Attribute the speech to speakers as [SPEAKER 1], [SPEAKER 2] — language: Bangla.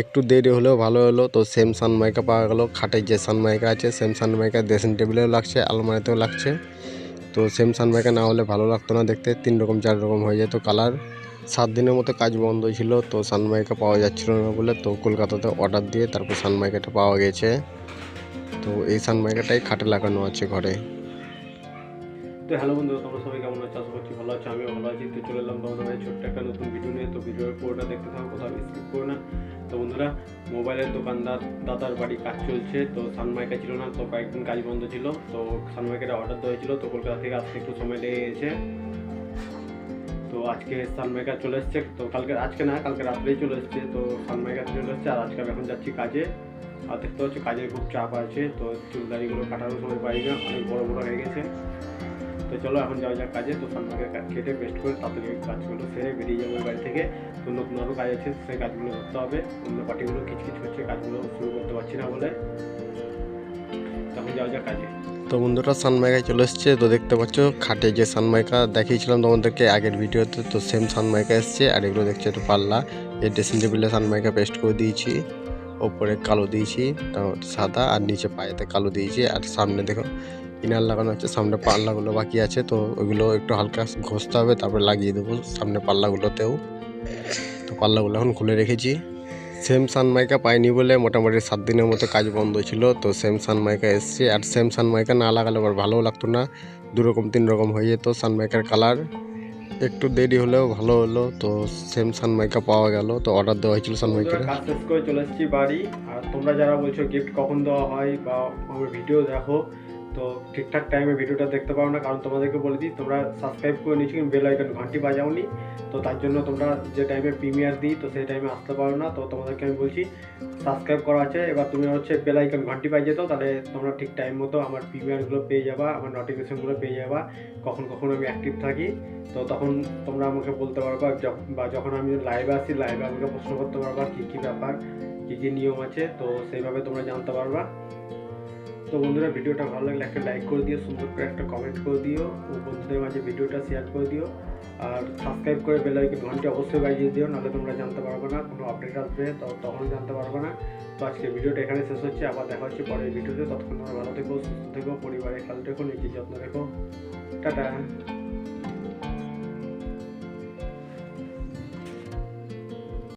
[SPEAKER 1] একটু দেরি হলেও ভালো হলো। তো সেম সানমাইকা পাওয়া গেলো। খাটের যে সানমাইকা আছে সেম সানমাইকা ড্রেসিং টেবিলেও লাগছে, আলমারিতেও লাগছে। তো সেম সানমাইকা না হলে ভালো লাগতো না দেখতে। তিন রকম, চার রকম হয়ে যেত কালার সাত দিনের মতো কাজ বন্ধ ছিল, তো সানমাইকা পাওয়া যাচ্ছিল না বলে তো কলকাতাতে অর্ডার দিয়ে তারপর সানমাইকাটা পাওয়া গেছে। তো এই সানমাইকাটাই খাটে লাগানো আছে ঘরে।
[SPEAKER 2] তো হ্যালো বন্ধু, তোমরা সবাই কেমন আছো? আশা করছি ভালো আছো, আমিও ভালো আছি। তো চলে এলাম তোমাদের ভাই ছোট্ট একটা নতুন ভিডিও নিয়ে। তো ভিডিওর পুরোটা দেখতে থাকো, কোথাও স্কিপ করো না। তো বন্ধুরা, মোবাইলের দোকানদার দাদার বাড়ি কাজ চলছে। তো সানমাইকা ছিল না, তো কয়েকদিন কাজ বন্ধ ছিল। তো সানমাইকাটা অর্ডার দেওয়া হয়েছিল। তো কলকাতা থেকে আসতে একটু সময় লেগে গেছে। তো আজকে সানমাইকা চলে এসছে। তো কালকে, আজকে না, কালকে রাত্রেই চলে এসছে। তো সানমাইকা চলে এসছে, আর আজকে আমি এখন যাচ্ছি কাজে। আর দেখতে পাচ্ছি, কাজের খুব চাপ আছে। তো চুলদারিগুলো কাটানোর সময় পাই না, অনেক বড় বড় হয়ে গেছে। তো চলো, এখন যাওয়া যাক কাজে। তো সানমাকে কেটে পেস্ট করে তাড়াতাড়ি কাজগুলো সেরে বেরিয়ে যাব বাড়ি থেকে। তো নতুন আরও কাজ আছে, সেই কাজগুলো করতে হবে। অন্য পার্টিগুলো কিচকিচ করছে কাজগুলো শুরু করতে পারছি না বলে। তখন যাওয়া যাক কাজে।
[SPEAKER 1] তো বন্ধুরা, সানমাইকায় চলে এসছে। তো দেখতে পাচ্ছ, খাটে যে সানমাইকা দেখিয়েছিলাম তোমাদেরকে আগের ভিডিওতে, তো সেম সানমাইকা এসছে। আর এগুলো দেখছ, একটু পাল্লা। এই ড্রেসিং টেবিলে সানমাইকা পেস্ট করে দিয়েছি। ওপরে কালো দিয়েছি সাদা, আর নিচে পায়েতে কালো দিয়েছি। আর সামনে দেখো ইনার লাগানো আছে সামনে পাল্লাগুলো বাকি আছে তো ওইগুলো একটু হালকা ঘষতে হবে তারপরে লাগিয়ে দেবো সামনে পাল্লাগুলোতেও। তো পাল্লাগুলো এখন খুলে রেখেছি। সেম সানমাইকা পাইনি বলে মোটামুটি সাত দিনের মতো কাজ বন্ধ ছিল তো সেম সানমাইকা এসছে। আর সেম সানমাইকা না লাগালে আবার ভালোও লাগতো না দু রকম তিন রকম হয়ে যেত সানমাইকার কালার। একটু দেরি হলেও ভালো হলো তো সেম সানমাইকা পাওয়া গেল তো অর্ডার দেওয়া হয়েছিল সানমাইকার।
[SPEAKER 2] বন্ধুরা, কাজ শেষ করে চলে এসেছি বাড়ি আর তোমরা যারা বলছো গিফট কখন দেওয়া হয় বা আমার ভিডিও দেখো তো ঠিকঠাক টাইমে ভিডিওটা দেখতে পারো না, কারণ তোমাদেরকে বলে দিই, তোমরা সাবস্ক্রাইব করে নিচ্ছি কিন্তু বেল আইকন ঘন্টি বাজাওনি। তো তার জন্য তোমরা যে টাইমে প্রিমিয়ার দিই, তো সেই টাইমে আসতে পারো না। তো তোমাদেরকে আমি বলছি সাবস্ক্রাইব করা আছে। এবার তুমি হচ্ছে বেল আইকন ঘন্টি বাজিয়ে যেত তাহলে তোমরা ঠিক টাইম মতো আমার প্রিমিয়ারগুলো পেয়ে যাবা, আমার নোটিফিকেশনগুলো পেয়ে যাবা। কখন কখন আমি অ্যাক্টিভ থাকি, তো তখন তোমরা আমাকে বলতে পারবা বা যখন আমি লাইভে আসি লাইভে আমাকে প্রশ্ন করতে পারবা, কী কী ব্যাপার, কী কী নিয়ম আছে, তো সেইভাবে তোমরা জানতে পারবা। তো বন্ধুরা, ভিডিওটা ভালো লাগলে একটা লাইক করে দিও, সুন্দর করে একটা কমেন্ট করে দিও, ও বন্ধুদের মাঝে ভিডিওটা শেয়ার করে দিও, আর সাবস্ক্রাইব করে বেল আইকন ঘণ্টা অবশ্যই বাজিয়ে দিও, নাহলে তোমরা জানতে পারবে না, কোনো আপডেট আসবে, তো তখন জানতে পারবে না। তো আজকে ভিডিওটা এখানে শেষ হচ্ছে, আবার দেখা হচ্ছে পরের ভিডিওতে। ততক্ষণ তোমরা ভালো থেকো, সুস্থ থেকো, পরিবারের খেয়াল রেখো, নিজের যত্ন রেখো। টাটা।